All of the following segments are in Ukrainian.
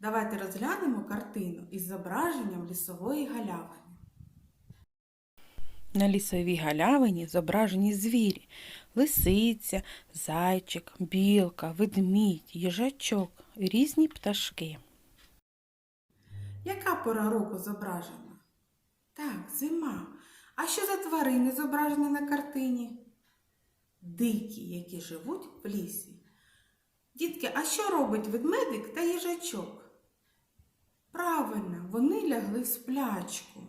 Давайте розглянемо картину із зображенням лісової галявини. На лісовій галявині зображені звірі лисиця, зайчик, білка, ведмідь, їжачок, різні пташки. Яка пора року зображена? Так, зима. А що за тварини зображені на картині? Дикі, які живуть в лісі. Дітки, а що робить ведмедик та їжачок? Правильно, вони лягли в сплячку.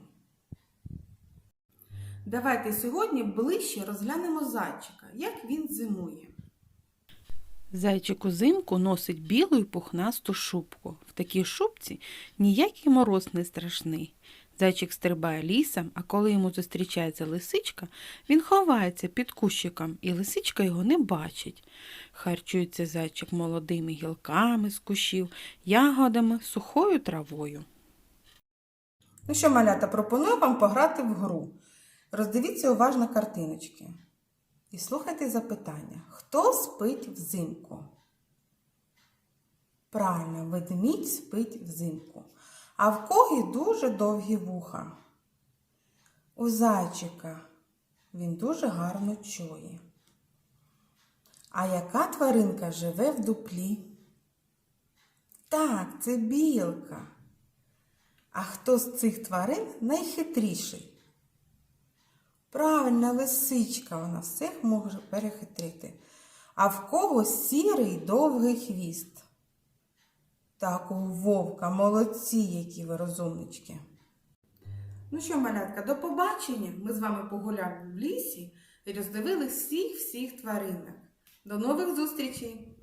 Давайте сьогодні ближче розглянемо зайчика, як він зимує. Зайчик узимку носить білу й пухнасту шубку. В такій шубці ніякий мороз не страшний. Зайчик стрибає лісом, а коли йому зустрічається лисичка, він ховається під кущиком, і лисичка його не бачить. Харчується зайчик молодими гілками з кущів, ягодами, сухою травою. Ну що, малята, пропоную вам пограти в гру. Роздивіться уважно картиночки. І слухайте запитання. Хто спить взимку? Правильно, ведмідь спить взимку. А в кого дуже довгі вуха? У зайчика він дуже гарно чує. А яка тваринка живе в дуплі? Так, це білка. А хто з цих тварин найхитріший? Правильно, лисичка, вона всіх може перехитрити. А в кого сірий довгий хвіст? Так, у вовка, молодці, які ви розумнички. Ну що, малятка, до побачення. Ми з вами погуляли в лісі і роздивились всіх всіх тваринок. До нових зустрічей!